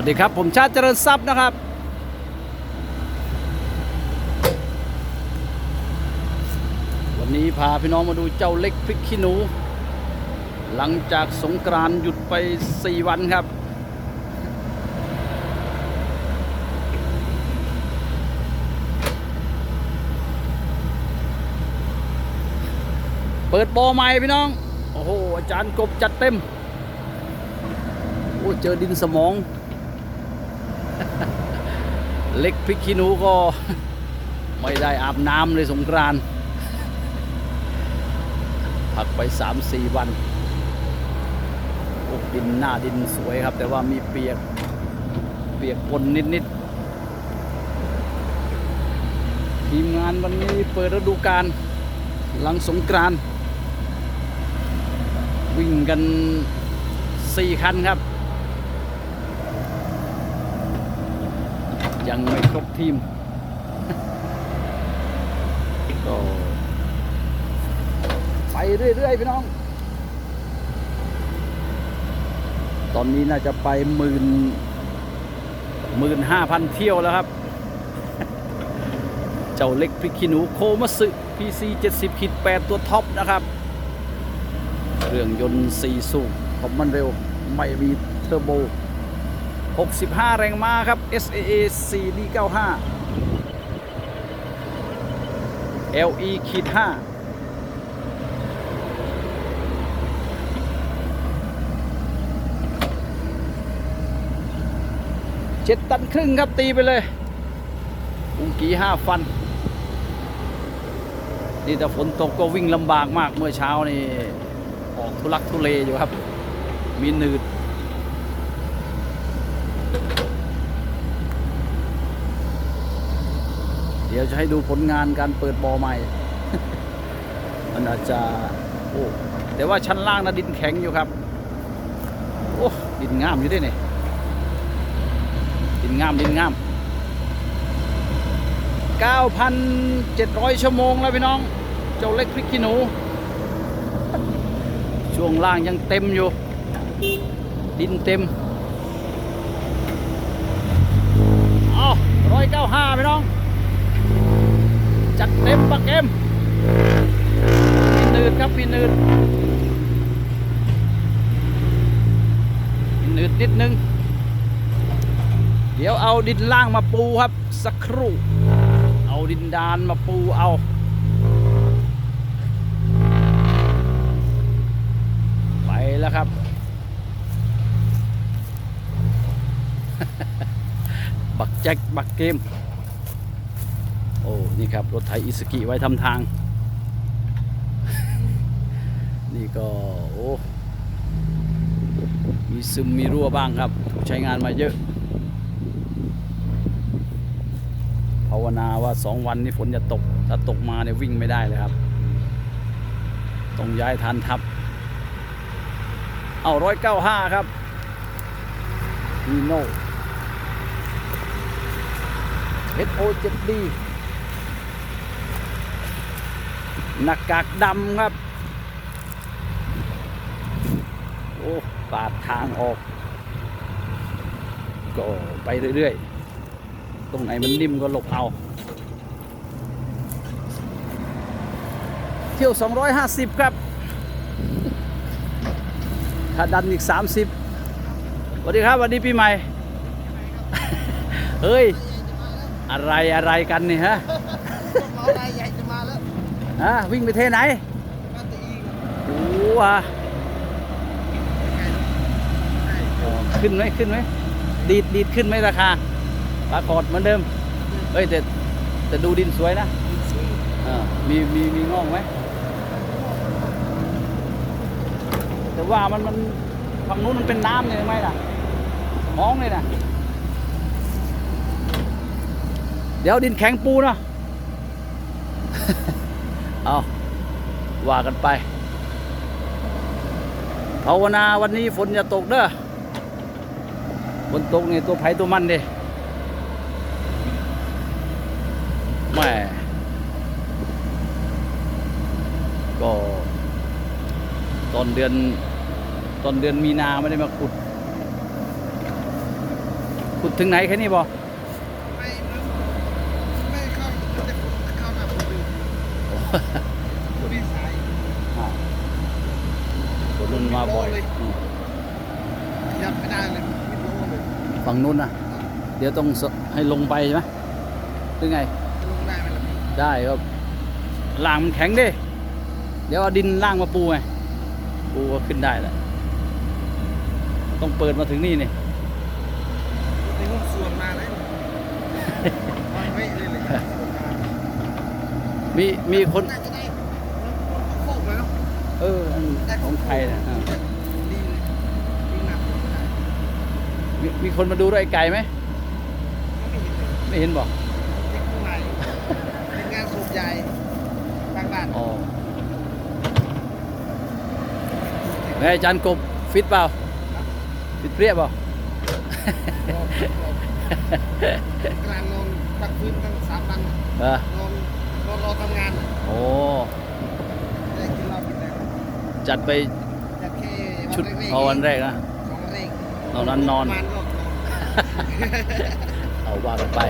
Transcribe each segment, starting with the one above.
วัสดีครับ ผมชาติเจริญทรัพย์นะครับ วันนี้พาพี่น้องมาดูเจ้าเล็กพริกขี้หนู หลังจากสงกรานหยุดไป 4 วันครับ เปิดบอใหม่พี่น้อง โอ้โห อาจารย์กบจัดเต็มโอ้เจอดินสมอง เล็กพริกขี้หนูก็ ไม่ได้อาบน้ำเลยสงกรานต์พักไปสามสี่วันดินหน้าดินสวยครับ แต่ว่ามีเปียก เปียกปนนิดๆทีมงานวันนี้เปิดฤดูกาลหลังสงกรานวิ่งกันสี่คันครับ ยังไม่ครบทีม ก็ ไปเรื่อย ๆ พี่น้อง ตอนนี้น่าจะไปหมื่นหมื่นห้าพันเที่ยวแล้วครับ เจ้าเล็กพริกขี้หนูโคมัสึ PC 70ขีด8ตัวท็อปนะครับ เครื่องยนต์4สูบผมมันเร็ว ไม่มีเทอร์โบ 65 แรงม้าครับ SAA 4D95 LE ขีด5เจ็ดตันครึ่งครับตีไปเลยอุงกีห้าฟัน นี่แต่ฝนตกก็วิ่งลำบากมากเมื่อเช้านี่ ออกทุลักทุเลอยู่ครับ มีหนืด ดี๋ยวจะให้ดูผลงานการเปิดบอใหม่ มันอาจจะโอ้แต่ว่าชั้นล่างนะดินแข็งอยู่ครับ โอ้ดินงามอยู่ด้วยนี่ดินงามดินงาม 9,700 ชั่วโมงแล้วพี่น้อง เจ้าเล็กพริกขี้หนู ช่วงล่างยังเต็มอยู่ ดินเต็มอ้าวร้อยเก้าห้าพี่น้อง จัดเต็มปะเกมมีนืดครับมีนืดมีนืดนิดนึง เดี๋ยวเอาดินล่างมาปูครับ สักครู่ เอาดินดานมาปูเอาไปแล้วครับ บักแจ็คบักเกม โอ้นี่ครับรถไถอิสกิไว้ทำทาง นี่ก็โอ้มีซึมมีรั่วบ้างครับถูกใช้งานมาเยอะ ภาวนาว่าสองวันนี้ฝนจะตก ถ้าตกมาเนี่ยวิ่งไม่ได้เลยครับ ต้องย้ายทันทับ เอาร้อยเก้าห้าครับนีโน่เฮตโอลเจ็ดดี หน้ากากดำครับ โอ้ปาดทางออก ก็ไปเรื่อยๆ ตรงไหนมันนิ่มก็หลบเอา เที่ยว 250 ครับ ถ้าดันอีก 30สวัสดีครับวัสดีปีใหม่ เฮ้ย อะไรอะไรกันนี่ฮะ เอาลายใหญ่จะมาแล้ว ฮะวิ่งไปเทไหนโอ้วะขึ้นไหมขึ้นไหมดีดดีดขึ้นไหมราคาปรากฏเหมือนเดิมเฮ้ยแต่แต่ดูดินสวยนะมีมีมีงอกไหมแต่ว่ามันมันฝั่งนู้นมันเป็นน้ำเนี่ยไหมล่ะมองเลยนะเดี๋ยวดินแข็งปูเนาะ เอาว่ากันไปภาวนาวันนี้ฝนจะตกเด้อฝนตกนี่ตัวไผ่ตัวมันด้แม่ก็ตอนเดือนตอนเดือนมีนาไม่ได้มาขุด ขุดถึงไหนแค่นี้บ่ไม่ไม่เข้ามันจะเข้าหน้าผมดูดูดีสาย อ่าคนนู้น มาบ่อยอืมยัดไม่ได้เลยไม่รู้เลยฝั่งนู้นนะเดี๋ยวต้องสให้ลงไปใช่ไหมหรือไงลงได้ไหมล่ะพี่ได้ครับล่างมันแข็งดิเดี๋ยวเอาดินล่างมาปูไงปูก็ขึ้นได้แหละต้องเปิดมาถึงนี่นี่ในหุ้นส่วนมาเลยมันไม่เลยเลยมีมีคน น่าจะได้โคกเลยเนาะ เอออัน ของใครนะอ่าดีเลยวิ่งหน้าผมได้มีมีคนมาดูด้วยไก่ไหม ไม่เห็นเลยไม่เห็นบอกเด็กข้างในเป็นงานสูบใหญ่บางบ้านอ๋อไงอาจารย์กบฟิตเปล่า ฟิตเปรี้ยเปล่ากลางนอนพักฟื้นตั้งสามวันเออนอนนอนรอทำงาน โอ้ ได้กินเหล้ากินอะไร จัดไปจะแค่ชุดแรกๆเอาวันแรกนะสองวันแรกนอกนั้นนอนประมาณรอบนอน เอาว่ากันไป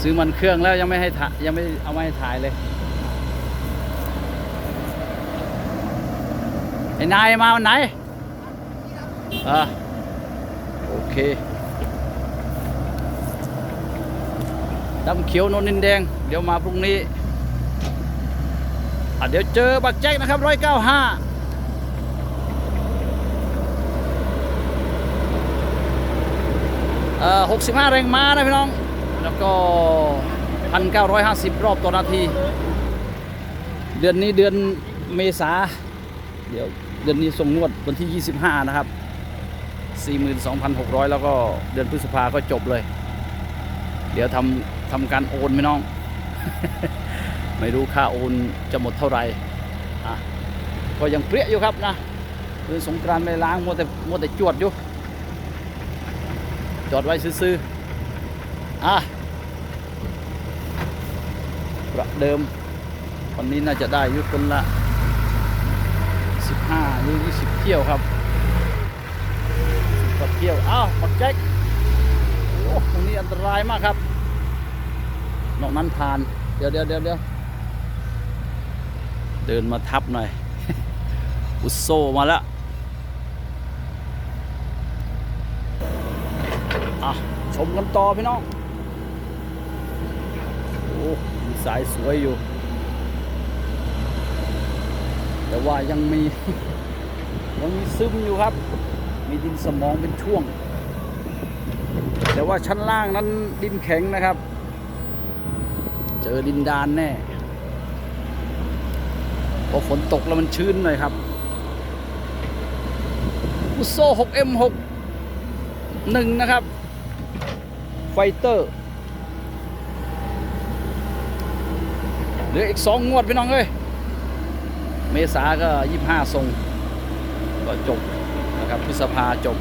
ซื้อมันเครื่องแล้วยังไม่ให้ถ่ายยังไม่เอามาให้ถ่ายเลยไอ้นายมาวันไหนอ่าโอเคดำเขียวนนนินแดง เดี๋ยวมาพรุ่งนี้อะ เดี๋ยวเจอบักแจ็คนะครับร้อยเก้าห้าเอ่อ65แรงม้านะพี่น้อง แล้วก็1,950รอบต่อนาที เดือนนี้เดือนเมษาเดี๋ยวเดือนนี้ส่งงวดวันที่ 25 นะครับ 42,600 แล้วก็เดือนพฤษภาก็จบเลย เดี๋ยวทำทำการโอนพี่น้อง ไม่รู้ค่าโอนจะหมดเท่าไหร่อะก็ยังเปรี้ยอยู่ครับนะคือสงกรานไม่ล้างมัวแต่มัวแต่จวดอยู่ จอดไว้ซื้อๆอะประเดิมวันนี้น่าจะได้อยุคนละ 15หรือ20 เที่ยวครับ10กว่าเที่ยว อ้าวปักแจ็คโอ้ตรงนี้อันตรายมากครับ นอกนั้นผ่าน เดี๋ยวเดี๋ยวเดี๋ยวเดี๋ยว เดินมาทับหน่อย อุโซมาแล้วอะชมกันต่อพี่น้อง โอ้มีสายสวยอยู่ แต่ว่ายังมี ยังมีซึมอยู่ครับ มีดินสมองเป็นช่วง แต่ว่าชั้นล่างนั้นดินแข็งนะครับ เจอดินดานแน่ พอฝนตกแล้วมันชื้นหน่อยครับอุโซ่ 6M6 1 นะครับ ไฟเตอร์ เหลืออีกสองงวดพี่น้องเอ้ย เมษาก็ยี่ห้าทรง ก็จบนะครับพฤษภาจบ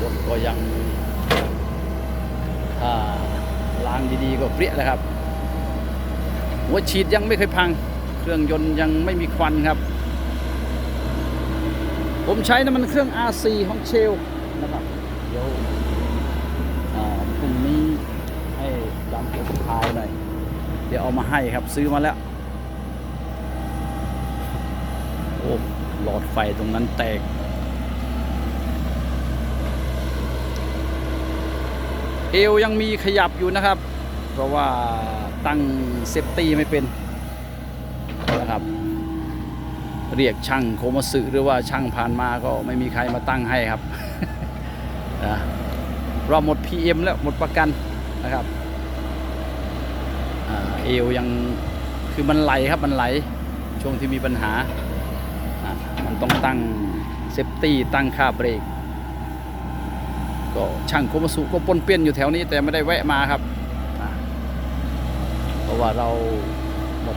รถก็ยังล้างดีๆก็เปรี้ยแล้วครับ หัวฉีดยังไม่เคยพัง เครื่องยนต์ยังไม่มีควันครับ ผมใช้น้ำมันเครื่อง R4 ของเชลนะครับ เดี๋ยวอ่าพรุ่งนี้ให้ดำหัวสุดท้ายหน่อย เดี๋ยวเอามาให้ครับซื้อมาแล้ว โอ้หลอดไฟตรงนั้นแตก เอวยังมีขยับอยู่นะครับ เพราะว่า ตั้งเซฟตี้ไม่เป็นนะครับ เรียกช่างโคมาสึหรือว่าช่างผ่านมาก็ไม่มีใครมาตั้งให้ครับนะเราหมด PM แล้วหมดประกันนะครับอเอวยังคือมันไหลครับมันไหลช่วงที่มีปัญหาอ่ามันต้องตั้งเซฟตี้ตั้งค่าเบรกก็ช่างโคมาสุก็ปนเปี้ยนอยู่แถวนี้แต่ไม่ได้แวะมาครับะว่าเราหมด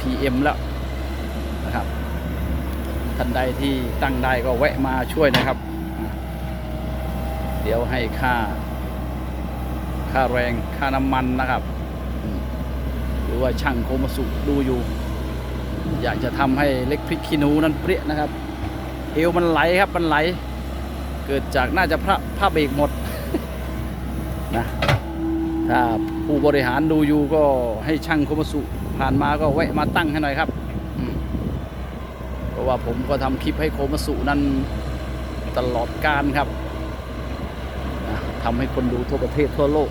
PM แล้วนะครับท่านใดที่ตั้งได้ก็แวะมาช่วยนะครับ เดี๋ยวให้ค่า ค่าแรงค่าน้ำมันนะครับ หรือว่าช่างโคมาสุดูอยู่ อยากจะทำให้เล็กพริกขี้หนูนั้นเปรี้ยนะครับ เอวมันไหลครับมันไหล เกิดจากน่าจะพระผ้าเบรกหมดนะ ถ้าผู้บริหารดูอยู่ก็ให้ช่างโคมาสุผ่านมาก็แวะมาตั้งให้หน่อยครับ เพราะว่าผมก็ทำคลิปให้โคมาสุนั้นตลอดการครับทำให้คนดูทั่วประเทศทั่วโลก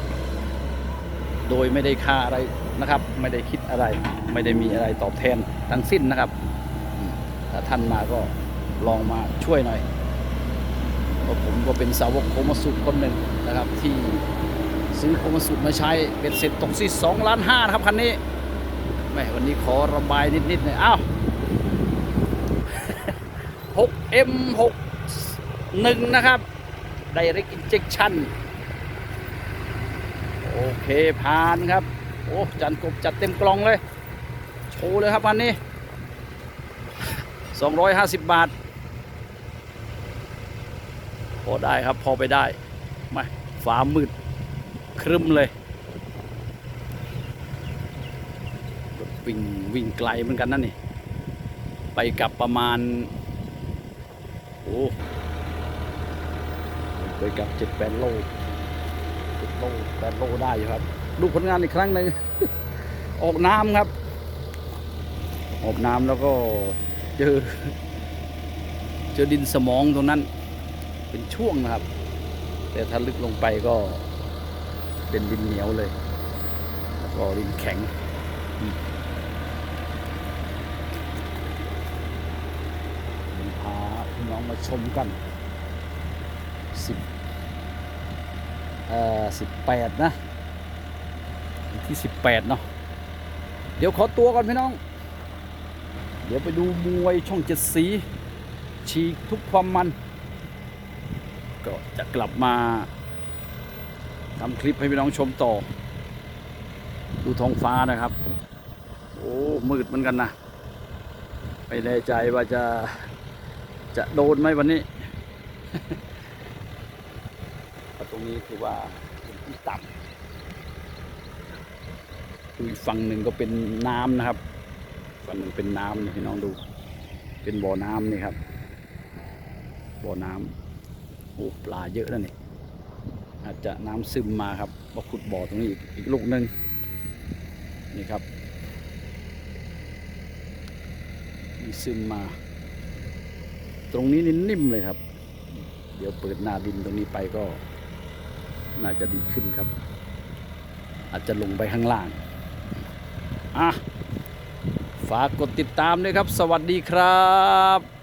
โดยไม่ได้ค่าอะไรนะครับ ไม่ได้คิดอะไร ไม่ได้มีอะไรตอบแทนทั้งสิ้นนะครับถ้าท่านมาก็ลองมาช่วยหน่อยเพราะผมก็เป็นสาวกโคมาสุคนหนึ่งนะครับที่ ซื้อโคมาสุมาใช้เป็นเสร็จตกที่สองล้านห้านะครับคันนี้แม่วันนี้ขอระบายนิดๆหน่อยอ้าว 6M 61 นะครับ Direct Injection โอเคผ่านครับ โอ้จันกบจัดเต็มกล่องเลย โชว์เลยครับคันนี้ 250 บาท พอได้ครับพอไปได้ มาฟ้ามืด ครึมเลยรถวิ่งวิ่งไกลเหมือนกันนั่นนี่ ไปกลับประมาณ โอ้ไปกลับเจ็ดแปดโลเจ็ดโลแปดโลได้อยู่ครับ ดูผลงานอีกครั้งหนึ่งออกน้ำครับ ออกน้ำแล้วก็เจอ เจอดินสมองตรงนั้น เป็นช่วงนะครับ แต่ถ้าลึกลงไปก็ เป็นดินเหนียวเลยแล้วก็ดินแข็งพาพี่น้องมาชมกันสิบเอ่อสิบแปดนะที่สิบแปดเนาะเดี๋ยวขอตัวก่อนพี่น้อง เดี๋ยวไปดูมวยช่องเจ็ดสีฉีกทุกความมัน ก็จะกลับมา ทำคลิปให้พี่น้องชมต่อ ดูท้องฟ้านะครับ โอ้มืดเหมือนกันนะไม่แน่ใจว่าจะจะโดนไหมวันนี้ตรงนี้คือว่าเป็นที่ต่ำอีกฝั่งหนึ่งก็เป็นน้ำนะครับ ฝั่งหนึ่งเป็นน้ำนี่พี่น้องดู เป็นบ่อน้ำนี่ครับ บ่อน้ำโอ้ปลาเยอะแล้วนี่ จะน้ำซึมมาครับมาขุดบ่อตรงนี้อีกอีกลูกหนึ่งนี่ครับมีซึมมา ตรงนี้นี่นิ่มเลยครับ เดี๋ยวเปิดหน้าดินตรงนี้ไปก็ น่าจะดีขึ้นครับ อาจจะลงไปข้างล่างอะฝากกดติดตามด้วยครับ สวัสดีครับ